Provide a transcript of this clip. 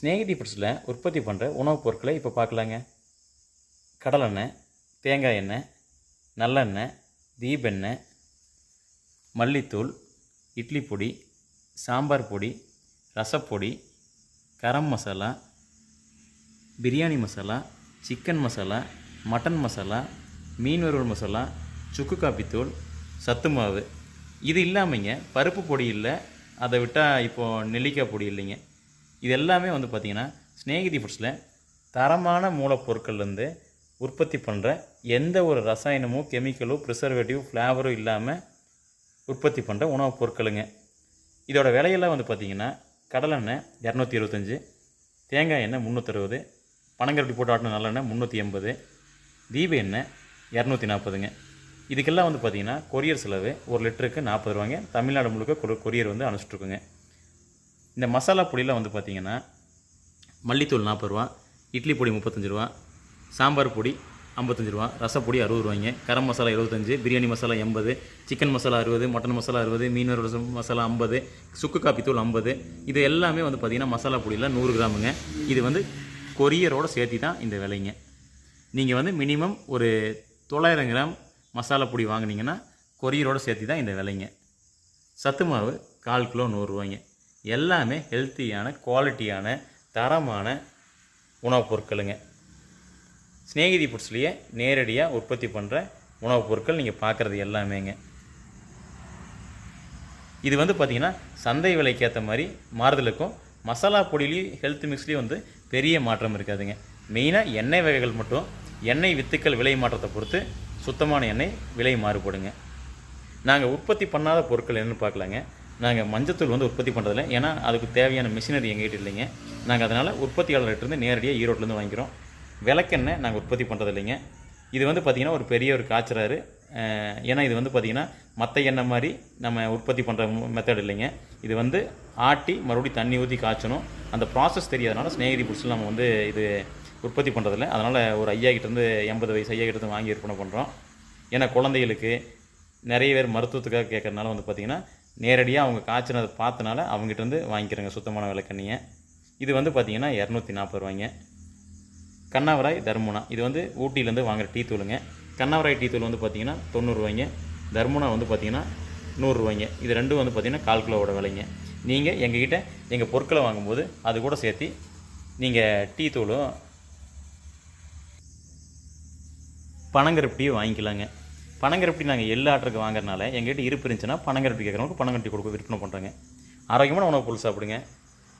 ஸ்நேகிதி ஃபுட்ஸில் உற்பத்தி பண்ணுற உணவுப் பொருட்களை இப்போ பார்க்கலாங்க. கடலெண்ணெய் தேங்காய் எண்ணெய் நல்லெண்ணெய் தீபெண்ணெய் மல்லித்தூள் இட்லி பொடி சாம்பார் பொடி ரசப்பொடி கரம் மசாலா பிரியாணி மசாலா சிக்கன் மசாலா மட்டன் மசாலா மீன் வறுவல் மசாலா சுக்கு காப்பித்தூள் சத்து மாவு. இது இல்லாமங்க பருப்பு பொடி இல்லை அதை விட்டால் இப்போது நெல்லிக்காய் பொடி இல்லைங்க. இது எல்லாமே வந்து பார்த்திங்கன்னா ஸ்நேகிதி ஃபுட்ஸில் தரமான மூலப்பொருட்கள்லேருந்து உற்பத்தி பண்ணுற எந்த ஒரு ரசாயனமோ கெமிக்கலோ ப்ரிசர்வேட்டிவ் ஃப்ளேவரும் இல்லாமல் உற்பத்தி பண்ணுற உணவுப் பொருட்களுங்க. இதோட விலையெல்லாம் வந்து பார்த்திங்கன்னா கடலெண்ணெய் இரநூத்தி இருபத்தஞ்சி தேங்காய் எண்ணெய் முந்நூற்றறுபது பனங்கரட்டி போட்டு ஆட்டின நல்லெண்ணெய் முந்நூற்றி எண்பது தீப எண்ணெய் இரநூத்தி நாற்பதுங்க. இதுக்கெல்லாம் வந்து பார்த்திங்கன்னா கொரியர் செலவு ஒரு லிட்டருக்கு நாற்பது ரூபாங்க தமிழ்நாடு முழுக்க கொரியர் வந்து அனுப்பிச்சிட்ருக்குங்க இந்த மசாலா பொடியில் வந்து பார்த்திங்கன்னா மல்லித்தூள் நாற்பது ரூபா இட்லி பொடி முப்பத்தஞ்சு ரூபா சாம்பார் பொடி ஐம்பத்தஞ்சு ரூபா ரசப்பொடி அறுபது ரூபாய்ங்க. கரம் மசாலா எழுபத்தஞ்சு பிரியாணி மசாலா எண்பது சிக்கன் மசாலா அறுபது மட்டன் மசாலா அறுபது மீன் மசாலா ஐம்பது சுக்கு காப்பி தூள் ஐம்பது. இது எல்லாமே வந்து பார்த்திங்கன்னா மசாலா பொடியில் நூறு கிராமுங்க. இது வந்து கொரியரோடு சேர்த்தி தான் இந்த விலைங்க. நீங்கள் வந்து மினிமம் ஒரு தொள்ளாயிரம் கிராம் மசாலா பொடி வாங்குனீங்கன்னா கொரியரோடு சேர்த்தி தான் இந்த விலைங்க. சத்து மாவு கால் கிலோ நூறுரூவாய்ங்க எல்லாமே ஹெல்த்தியான குவாலிட்டியான தரமான உணவுப் பொருட்களுங்க. ஸ்நேகிதி ஃபுட்ஸ்லேயே நேரடியாக உற்பத்தி பண்ணுற உணவுப் பொருட்கள் நீங்கள் பார்க்குறது எல்லாமேங்க. இது வந்து பார்த்திங்கன்னா சந்தை விலைக்கு ஏற்ற மாதிரி மாறுதலுக்கும் மசாலா பொடியிலையும் ஹெல்த் மிக்ஸ்லேயும் வந்து பெரிய மாற்றம் இருக்காதுங்க. மெயினாக எண்ணெய் வகைகள் மட்டும் எண்ணெய் வித்துக்கள் விலை மாற்றத்தை பொறுத்து சுத்தமான எண்ணெய் விலை மாறுபடுங்க. நாங்கள் உற்பத்தி பண்ணாத பொருட்கள் என்னென்னு பார்க்கலாங்க நாங்கள் மஞ்சத்தூள் வந்து உற்பத்தி பண்ணுறதில்ல ஏன்னா அதுக்கு தேவையான மிஷினரி எங்ககிட்ட இல்லைங்க. நாங்கள் அதனால் உற்பத்தியாளர்கிட்டருந்து நேரடியாக ஈரோட்டிலேருந்து வாங்கிக்கிறோம். விளக்கெண்ணெய் நாங்கள் உற்பத்தி பண்ணுறது இல்லைங்க இது வந்து பார்த்திங்கன்னா ஒரு பெரிய ஒரு காய்ச்சறாரு. ஏன்னா இது வந்து பார்த்திங்கன்னா மற்ற எண்ணெய் மாதிரி நம்ம உற்பத்தி பண்ணுற மெத்தட் இல்லைங்க. இது வந்து ஆட்டி மறுபடியும் தண்ணி ஊற்றி காய்ச்சணும். அந்த ப்ராசஸ் தெரியாதனால ஸ்நேகிதி பிடிச்சி நம்ம வந்து இது உற்பத்தி பண்ணுறதில்ல அதனால் ஒரு ஐயா கிட்டேருந்து எண்பது வயசு ஐயா கிட்டேருந்து வாங்கி விற்பனை பண்ணுறோம் ஏன்னா குழந்தைகளுக்கு நிறைய பேர் மருத்துவத்துக்காக கேட்குறதுனால வந்து பார்த்திங்கன்னா நேரடியாக அவங்க காய்ச்சினதை பார்த்தனால அவங்ககிட்டருந்து வாங்கிக்கிறேங்க சுத்தமான விளக்கண்ணியை இது வந்து பார்த்திங்கன்னா இரநூத்தி நாற்பது ரூபாய்ங்க. கண்ணாவராய் தர்முனா. இது வந்து ஊட்டியிலேருந்து வாங்குற டீ தூளுங்க. கண்ணாவராய் டீ தூள் வந்து பார்த்திங்கன்னா தொண்ணூறுரூவாய்ங்க தர்முனா வந்து பார்த்திங்கன்னா நூறுரூவாய்ங்க இது ரெண்டும் வந்து பார்த்திங்கன்னா கால் கிலோவோட விலைங்க. நீங்கள் எங்ககிட்ட எங்கள் பொருட்களை வாங்கும்போது அது கூட சேர்த்து நீங்கள் டீ தூளும் பனங்கருப்பட்டியும் வாங்கிக்கலாங்க. பனங்கருப்பட்டி நாங்கள் எள்ளு ஆட்டருக்கு வாங்குறதுனால எங்ககிட்ட இருப்பு இருந்துச்சுன்னா பனங்கருப்பட்டி கேட்குறவங்களுக்கு பனங்கருப்பட்டி கொடுக்க விற்பனை பண்ணுறாங்க ஆரோக்கியமான உணவு பொருள் சாப்பிடுங்க.